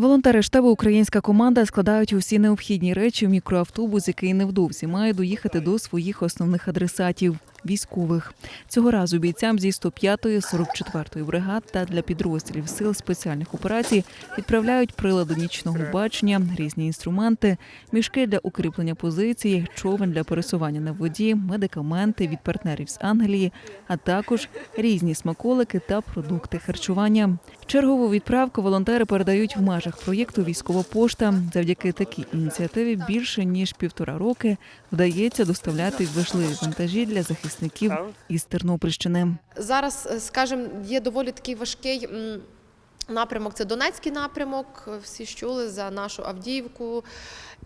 Волонтери штабу Українська команда складають усі необхідні речі в мікроавтобус, який невдовзі має доїхати до своїх основних адресатів військових. Цього разу бійцям зі 105-ї, 44-ї бригад та для підрозділів сил спеціальних операцій відправляють прилади нічного бачення, різні інструменти, мішки для укріплення позиції, човен для пересування на воді, медикаменти від партнерів з Англії, а також різні смаколики та продукти харчування. Чергову відправку волонтери передають в межах проєкту Військова пошта. Завдяки такій ініціативі більше ніж півтора роки вдається доставляти важливі вантажі для захисників із Тернопільщини. Зараз, е, скажімо, є доволі такий важкий. Напрямок це Донецький напрямок. Всі ж чули за нашу Авдіївку,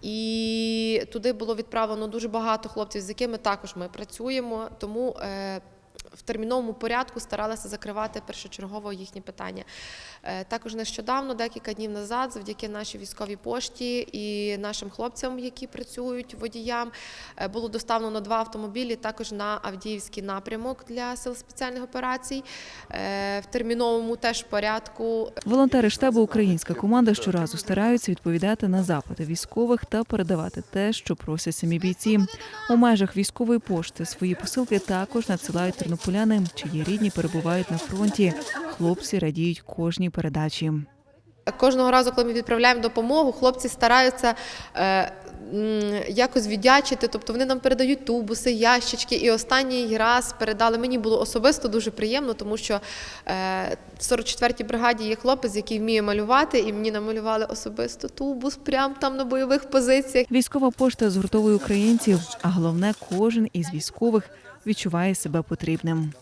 і туди було відправлено дуже багато хлопців, з якими також ми працюємо. Тому е, терміновому порядку старалися закривати першочергово їхні питання. Е, Також нещодавно, декілька днів назад, завдяки нашій військовій пошті і нашим хлопцям, які працюють водіям, е, було доставлено два автомобілі також на Авдіївський напрямок для сил спеціальних операцій. Е, В терміновому теж порядку Волонтери штабу Українська команда щоразу стараються відповідати на запити військових та передавати те, що просять самі бійці. У межах військової пошти свої посилки також надсилають тернополяни, чиї рідні перебувають на фронті. Хлопці радіють кожній передачі. Кожного разу, коли ми відправляємо допомогу, хлопці стараються е, якось віддячити. Тобто вони нам передають тубуси, ящички. І останній раз передали. Мені було особисто дуже приємно, тому що е, в 44-й бригаді є хлопець, який вміє малювати, і мені намалювали особисто тубус прямо там на бойових позиціях. Військова пошта згуртовує українців, а головне, кожен із військових відчуває себе потрібним.